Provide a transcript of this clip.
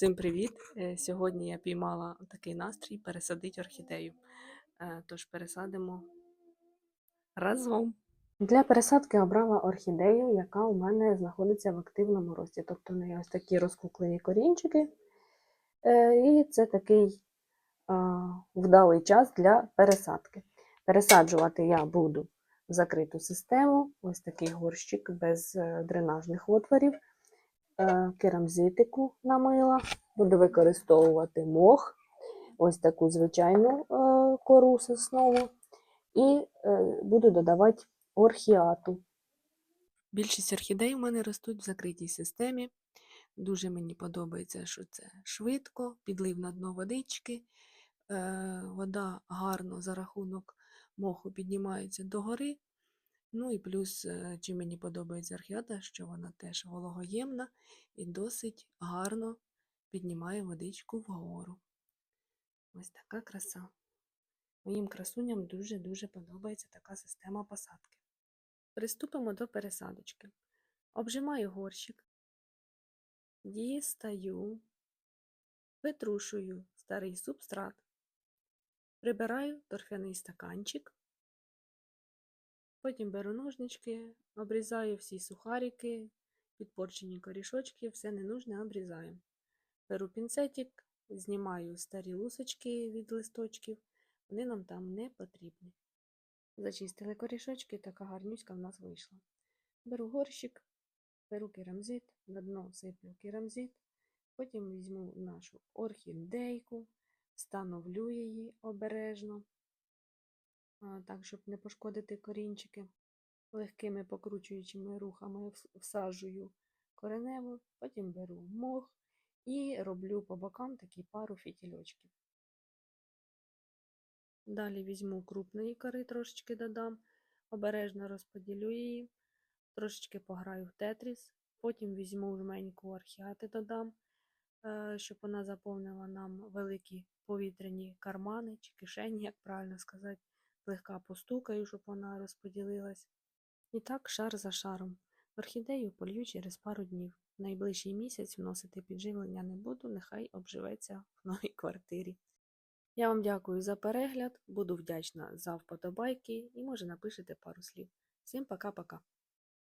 Всім привіт! Е, Сьогодні я піймала такий настрій пересадити орхідею. Е, Тож пересадимо разом. Для пересадки обрала орхідею, яка у мене знаходиться в активному рості. Тобто в неї ось такі розкуклені корінчики. Е, І це такий вдалий час для пересадки. Пересаджувати я буду в закриту систему, ось такий горщик без дренажних отворів керамзитику намила, буду використовувати мох, ось таку звичайну е, кору соснову, і е, буду додавати орхіату. Більшість орхідей у мене ростуть в закритій системі. Дуже мені подобається, що це швидко, підлив на дно водички. Е, вода гарно за рахунок моху піднімається догори. Ну і плюс, е, чим мені подобається архіата, що вона теж вологоємна і досить гарно піднімає водичку вгору. Ось така краса. Моїм красуням дуже-дуже подобається така система посадки. Приступимо до пересадочки. Обжимаю горщик, дістаю, витрушую старий субстрат, прибираю торфяний стаканчик. Потім беру ножнички, обрізаю всі сухарики, підпорчені корішочки, все ненужне обрізаю. Беру пінцетик, знімаю старі лусочки від листочків, вони нам там не потрібні. Зачистили корішочки, така гарнюська в нас вийшла. Беру горщик, беру керамзит, на дно сиплю керамзит, потім візьму нашу орхідейку, встановлю її обережно так, щоб не пошкодити корінчики. Легкими покручуючими рухами вс- всаджую кореневу, потім беру мох і роблю по бокам такі пару фітільочків. Далі візьму крупної кори, трошечки додам, обережно розподілю її, трошечки пограю в тетріс, потім візьму жменьку архіати додам, е, щоб вона заповнила нам великі повітряні кармани чи кишені, як правильно сказати злегка постукаю, щоб вона розподілилась. І так шар за шаром. Орхідею полью через пару днів. Найближчий місяць вносити підживлення не буду, нехай обживеться в новій квартирі. Я вам дякую за перегляд, буду вдячна за вподобайки і може напишете пару слів. Всім пока-пока.